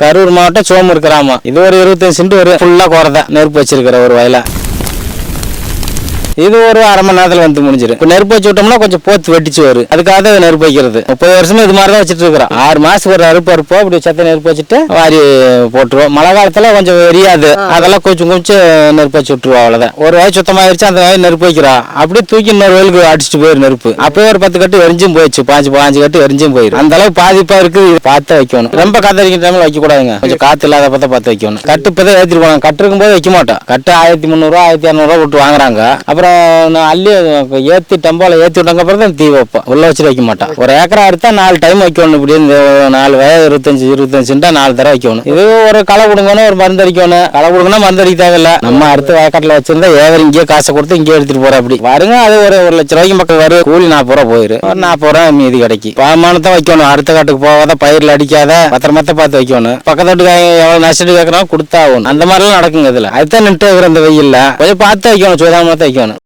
கரூர் மாவட்டம் சோமூர் கிராமம். இது ஒரு இருபத்தஞ்சு சென்ட் வரும் ஃபுல்லாக குறதான் நெருப்பு வச்சிருக்கிற ஒரு வயலை. இது ஒரு அரை மணி நேரத்துல வந்து முடிஞ்சிடும் இப்போ நெருப்பு வச்சு விட்டோம்னா கொஞ்சம் போத்து வெட்டிச்சு வரும். அதுக்காக தான் நெருப்பு வைக்கிறது. முப்பது வருஷமா இது மாதிரி தான் வச்சுட்டு இருக்கிறோம் ஆறு மாசம் ஒரு அறுப்பு அறுப்போம் அப்படி சத்த நெருப்பு வச்சுட்டு வாரி போட்டுருவோம். மழை காலத்துல கொஞ்சம் எரியாது. அதெல்லாம் கொஞ்சம் கொஞ்சம் நெருப்பு வச்சு விட்டுருவோம் அவ்வளவுதான். ஒரு வயசு சுத்தமாயிருச்சு அந்த வயல் நெருப்பு வைக்கிறோம் அப்படியே தூக்கி இன்னொரு வயலுக்கு அடிச்சுட்டு போயிரு நெருப்பு. அப்பயே ஒரு பத்து கட்டு எரிஞ்சும் போயிடுச்சு. பாஞ்சு பாஞ்சு கட்டு எரிஞ்சும் போயிடும் அந்த அளவுக்கு பாதிப்பா இருக்கு. இது பார்த்து வைக்கணும். ரொம்ப காத்தடிக்கிற டைம்ல வைக்க கூடாதுங்க. கொஞ்சம் காத்து இல்லாத பார்த்தா பார்த்து வைக்கணும். கட்டு இப்பதான் ஏத்திட்டு போனாங்க கட்டு இருக்கும்போது வைக்க மாட்டோம் கட்டு ஆயிரத்தி முந்நூறுவா ஆயிரத்தி இரநூறுவா விட்டு வாங்குறாங்க. அப்புறம் நான் அள்ளி ஏற்றி டம்போல ஏற்றி விட்டாங்க அப்புறம் தான் தீ வைப்பேன். உள்ளே வச்சுட்டு வைக்க மாட்டோம் ஒரு ஏக்கரா எடுத்தா நாலு டைம் வைக்கணும் இப்படி இந்த நாலு வயது இருபத்தஞ்சி இருபத்தஞ்சுட்டா நாலு தடவை வைக்கணும். இது ஒரு களை கொடுங்கன்னு ஒரு மருந்து அடிக்கணும். களை கொடுங்கன்னா மருந்து அடிக்க தேவையில்ல. நம்ம அடுத்த வேக்கட்டில் வச்சிருந்தா ஏவர் இங்கேயே காசை கொடுத்து இங்கேயே எடுத்துட்டு போற அப்படி. வருங்க அது ஒரு ஒரு லட்ச ரூபாய்க்கு பக்கம் வரும் கூலி நாற்பது ரூபா போயிரு. ஒரு நாற்பது ரூபா மீதி கிடைக்கும் பாமானத்தை வைக்கணும். அடுத்த காட்டுக்கு போகாத பயிரில் அடிக்காத பத்திரமத்தை பார்த்து வைக்கணும். பக்கத்து எவ்வளோ எவ்வளவு நஷ்டம் கொடுத்தா கொடுத்தாகணும் அந்த மாதிரிலாம் நடக்குங்க இதில். அதுதான் நின்று இருக்கிற அந்த வெயில்ல. கொஞ்சம் பார்த்து வைக்கணும். சுதாமத்தை வைக்கணும்.